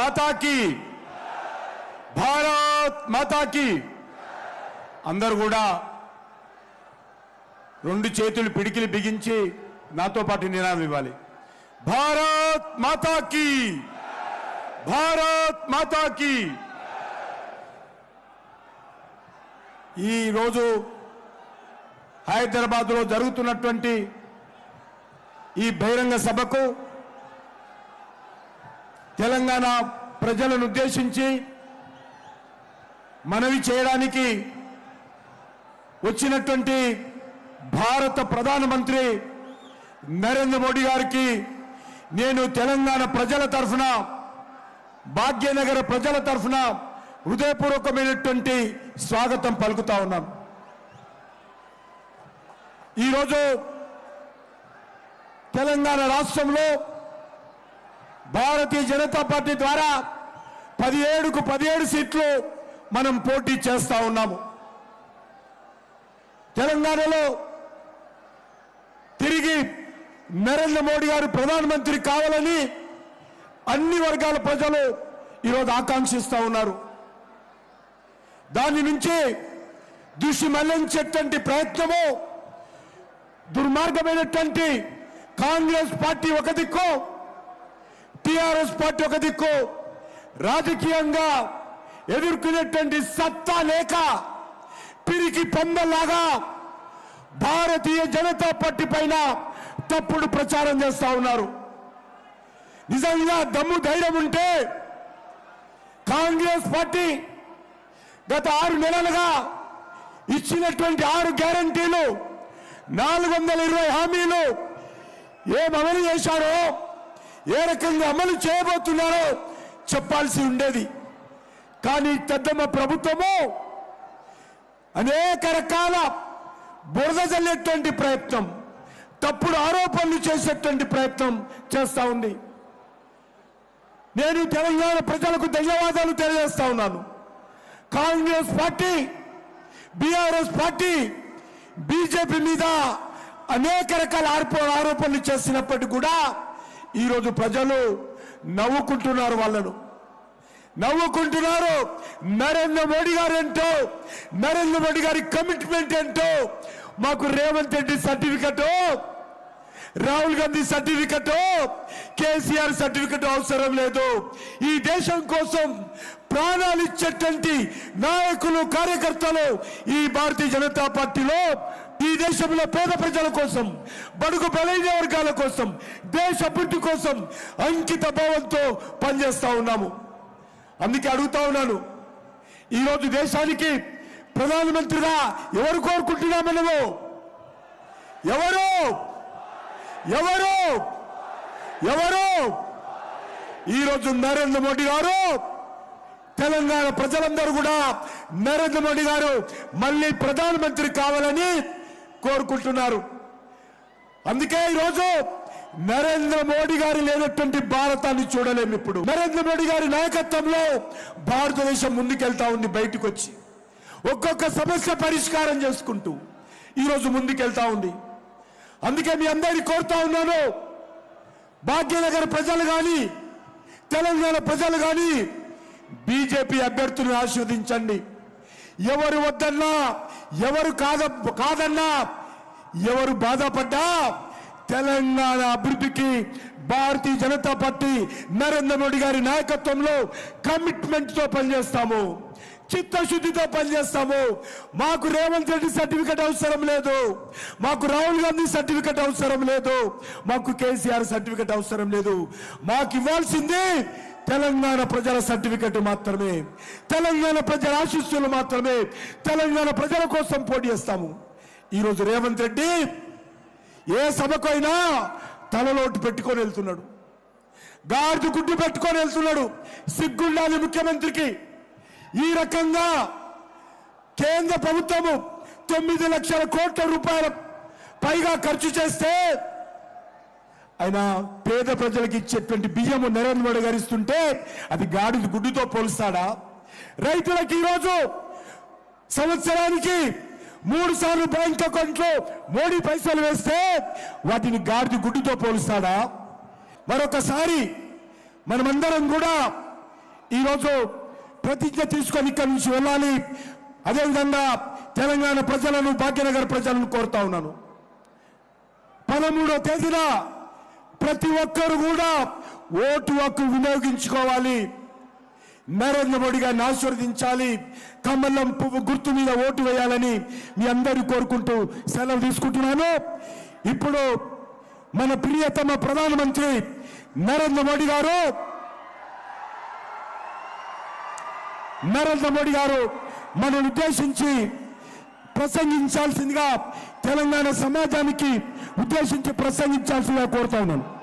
మాతాకి భారత్ మాతాకి అందరు కూడా రెండు చేతులు పిడికిలు బిగించి నాతో పాటు నినాదం ఇవ్వాలి. భారత్ మాతాకి భారత్ మాతాకి ఈరోజు హైదరాబాద్లో జరుగుతున్నటువంటి ఈ బహిరంగ సభకు తెలంగాణ ప్రజలను ఉద్దేశించి మనవి చేయడానికి వచ్చినటువంటి భారత ప్రధానమంత్రి నరేంద్ర మోడీ గారికి నేను తెలంగాణ ప్రజల తరఫున భాగ్యనగర ప్రజల తరఫున హృదయపూర్వకమైనటువంటి స్వాగతం పలుకుతా ఉన్నాం ఈరోజు తెలంగాణ రాష్ట్రంలో భారతీయ జనతా పార్టీ ద్వారా పదిహేడుకు పదిహేడు సీట్లు మనం పోటీ చేస్తా ఉన్నాము. తెలంగాణలో తిరిగి నరేంద్ర మోడీ గారు ప్రధానమంత్రి కావాలని అన్ని వర్గాల ప్రజలు ఈరోజు ఆకాంక్షిస్తూ ఉన్నారు. దాని నుంచి దృష్టి మళ్ళించేటువంటి ప్రయత్నము దుర్మార్గమైనటువంటి కాంగ్రెస్ పార్టీ ఒక దిక్కు టిఆర్ఎస్ పార్టీ ఒక దిక్కు. రాజకీయంగా ఎదుర్కొనేటువంటి సత్తా లేక పిరికి పొందలాగా భారతీయ జనతా పార్టీ పైన తప్పుడు ప్రచారం చేస్తా ఉన్నారు. నిజంగా దమ్ము ధైర్యం ఉంటే కాంగ్రెస్ పార్టీ గత ఆరు నెలలుగా ఇచ్చినటువంటి ఆరు గ్యారంటీలు నాలుగు వందల ఇరవై హామీలు ఏం అమలు చేశారో ఏ రకంగా అమలు చేయబోతున్నారో చెప్పాల్సి ఉండేది. కానీ పెద్దమ్మ ప్రభుత్వము అనేక రకాల బురద చల్లేటువంటి ప్రయత్నం తప్పుడు ఆరోపణలు చేసేటువంటి ప్రయత్నం చేస్తూ ఉంది. నేను తెలంగాణ ప్రజలకు ధన్యవాదాలు తెలియజేస్తా ఉన్నాను. Congress party BRS party BJP మీద అనేక రకాల ఆరోపణలు చేసినప్పటికీ కూడా ఈరోజు ప్రజలు నవ్వుకుంటున్నారు వాళ్ళను. నవ్వుకుంటున్నారు. నరేంద్ర మోడీ గారు ఏంటో నరేంద్ర మోడీ గారి కమిట్మెంట్ ఏంటో మాకు Revanth Reddy certificate Rahul Gandhi certificate KCR certificate అవసరం లేదు. ఈ దేశం కోసం ప్రాణాలు ఇచ్చేటువంటి నాయకులు కార్యకర్తలు ఈ భారతీయ జనతా పార్టీలో ఈ దేశంలో పేద ప్రజల కోసం బడుగు బలైన వర్గాల కోసం దేశ అభివృద్ధి కోసం అంకిత భావంతో పనిచేస్తా ఉన్నాము. అందుకే అడుగుతా ఉన్నాను ఈరోజు దేశానికి ప్రధానమంత్రిగా ఎవరు కోరుకుంటున్నా మనము ఎవరు? ఎవరు? ఎవరు? ఈరోజు నరేంద్ర మోడీ గారు తెలంగాణ ప్రజలందరూ కూడా నరేంద్ర మోడీ గారు మళ్ళీ ప్రధానమంత్రి కావాలని కోరుకుంటున్నారు. అందుకే ఈరోజు నరేంద్ర మోడీ గారి లేనటువంటి భారతాన్ని చూడలేము ఇప్పుడు. నరేంద్ర మోడీ గారి నాయకత్వంలో భారతదేశం ముందుకెళ్తా ఉంది బయటకు వచ్చి ఒక్కొక్క సమస్య పరిష్కారం చేసుకుంటూ ఈరోజు ముందుకెళ్తా ఉంది. అందుకే మీ అందరినీ కోరుతా ఉన్నాను. భాగ్యనగర్ ప్రజలు కానీ తెలంగాణ ప్రజలు కానీ బీజేపీ అభ్యర్థులను ఆస్వాదించండి ఎవరు వద్దన్నా ఎవరు కాద కాదన్నా? ఎవరు బాధపడ్డా? తెలంగాణ అభివృద్ధికి భారతీయ జనతా పార్టీ నరేంద్ర మోడీ గారి నాయకత్వంలో కమిట్మెంట్తో పనిచేస్తాము. చిత్తశుద్ధితో పనిచేస్తాము. మాకు రేవంత్ రెడ్డి సర్టిఫికెట్ అవసరం లేదు. మాకు రాహుల్ గాంధీ సర్టిఫికెట్ అవసరం లేదు. మాకు కేసీఆర్ సర్టిఫికెట్ అవసరం లేదు. మాకు ఇవ్వాల్సింది తెలంగాణ ప్రజల సర్టిఫికెట్ మాత్రమే. తెలంగాణ ప్రజల ఆశీస్సులు మాత్రమే. తెలంగాణ ప్రజల కోసం పోటీ చేస్తాము. ఈరోజు రేవంత్ రెడ్డి ఏ సభకైనా తలలోటు పెట్టుకొని వెళ్తున్నాడు. గాడిద గుడ్డు పెట్టుకొని వెళ్తున్నాడు. సిగ్గుండాలి ముఖ్యమంత్రికి. ఈ రకంగా కేంద్ర ప్రభుత్వము తొమ్మిది లక్షల కోట్ల రూపాయల పైగా ఖర్చు చేస్తే ఆయన పేద ప్రజలకు ఇచ్చేటువంటి బియ్యము నరేంద్ర మోడీ గారు ఇస్తుంటే అది గాడిద గుడ్డుతో పోలుస్తాడా? రైతులకు ఈరోజు సంవత్సరానికి మూడు సార్లు బ్యాంక్ అకౌంట్లో మోడీ పైసలు వేస్తే వాటిని గాడిద గుడ్డుతో పోలుస్తాడా? మరొకసారి మనమందరం కూడా ఈరోజు ప్రతిజ్ఞ తీసుకొని ఇక్కడి నుంచి వెళ్ళాలి. అదేవిధంగా తెలంగాణ ప్రజలను భాగ్యనగర్ ప్రజలను కోరుతా ఉన్నాను. పదమూడో తేదీన ప్రతి ఒక్కరు కూడా ఓటు హక్కు వినియోగించుకోవాలి. నరేంద్ర మోడీ గారిని ఆశీర్వదించాలి. కమలం పువ్వు గుర్తు మీద ఓటు వేయాలని మీ అందరూ కోరుకుంటూ సెలవు తీసుకుంటున్నాను. ఇప్పుడు మన ప్రియతమ ప్రధానమంత్రి నరేంద్ర మోడీ గారు నరేంద్ర మోడీ గారు మనం ఉద్దేశించి ప్రసంగించాల్సిందిగా తెలంగాణ సమాజానికి ఉద్దేశించి ప్రసంగించాల్సిందిగా కోరుతా ఉన్నాను